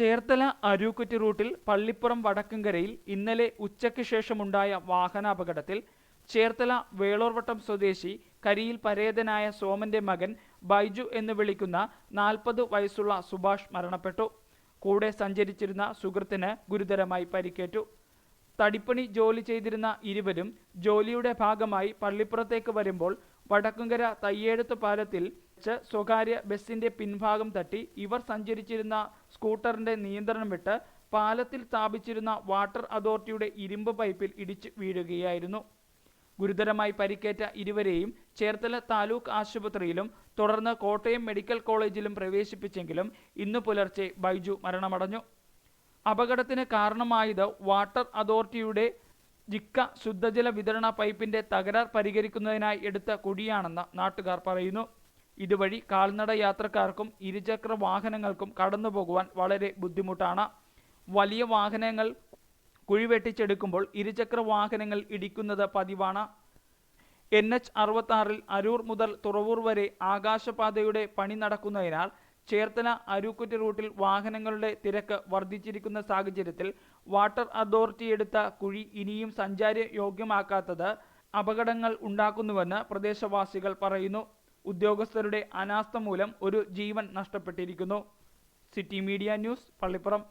ചേർത്തല അരൂക്കുറ്റി റൂട്ടിൽ പള്ളിപ്പുറം വടക്കുംകരയിൽ ഇന്നലെ ഉച്ചയ്ക്ക് ശേഷമുണ്ടായ വാഹനാപകടത്തിൽ ചേർത്തല വേളോർവട്ടം സ്വദേശി കരിയിൽ പരേതനായ സോമന്റെ മകൻ ബൈജു എന്ന് വിളിക്കുന്ന നാൽപ്പത് വയസ്സുള്ള സുഭാഷ് മരണപ്പെട്ടു. കൂടെ സഞ്ചരിച്ചിരുന്ന സുഹൃത്തിന് ഗുരുതരമായി പരിക്കേറ്റു. തടിപ്പണി ജോലി ചെയ്തിരുന്ന ഇരുവരും ജോലിയുടെ ഭാഗമായി പള്ളിപ്പുറത്തേക്ക് വരുമ്പോൾ വടക്കുംകര തയ്യേടത്ത് പാലത്തിൽ വെച്ച് സ്വകാര്യ ബസിന്റെ പിൻഭാഗം തട്ടി ഇവർ സഞ്ചരിച്ചിരുന്ന സ്കൂട്ടറിന്റെ നിയന്ത്രണം വിട്ട് പാലത്തിൽ സ്ഥാപിച്ചിരുന്ന വാട്ടർ അതോറിറ്റിയുടെ ഇരുമ്പ് പൈപ്പിൽ ഇടിച്ചു വീഴുകയായിരുന്നു. ഗുരുതരമായി പരിക്കേറ്റ ഇരുവരെയും ചേർത്തല താലൂക്ക് ആശുപത്രിയിലും തുടർന്ന് കോട്ടയം മെഡിക്കൽ കോളേജിലും പ്രവേശിപ്പിച്ചെങ്കിലും ഇന്ന് പുലർച്ചെ ബൈജു മരണമടഞ്ഞു. അപകടത്തിന് കാരണമായത് വാട്ടർ അതോറിറ്റിയുടെ ജിക്ക ശുദ്ധജല വിതരണ പൈപ്പിന്റെ തകരാർ പരിഹരിക്കുന്നതിനായി എടുത്ത കുടിയാണെന്ന് നാട്ടുകാർ പറയുന്നു. ഇതുവഴി കാൽനട യാത്രക്കാർക്കും ഇരുചക്ര വാഹനങ്ങൾക്കും കടന്നുപോകുവാൻ വളരെ ബുദ്ധിമുട്ടാണ്. വലിയ വാഹനങ്ങൾ കുഴിവെട്ടിച്ചെടുക്കുമ്പോൾ ഇരുചക്ര വാഹനങ്ങൾ ഇടിക്കുന്നത് പതിവാണ്. എൻ എച്ച് അറുപത്തി ആറിൽ അരൂർ മുതൽ തുറവൂർ വരെ ആകാശപാതയുടെ പണി നടക്കുന്നതിനാൽ ചേർത്തല അരൂക്കുറ്റി റൂട്ടിൽ വാഹനങ്ങളുടെ തിരക്ക് വർദ്ധിച്ചിരിക്കുന്ന സാഹചര്യത്തിൽ വാട്ടർ അതോറിറ്റി എടുത്ത കുഴി ഇനിയും സഞ്ചാര യോഗ്യമാക്കാത്തത് അപകടങ്ങൾ ഉണ്ടാക്കുന്നുവെന്ന് പ്രദേശവാസികൾ പറയുന്നു. ഉദ്യോഗസ്ഥരുടെ അനാസ്ഥ മൂലം ഒരു ജീവൻ നഷ്ടപ്പെട്ടിരിക്കുന്നു. City media news Pallippuram.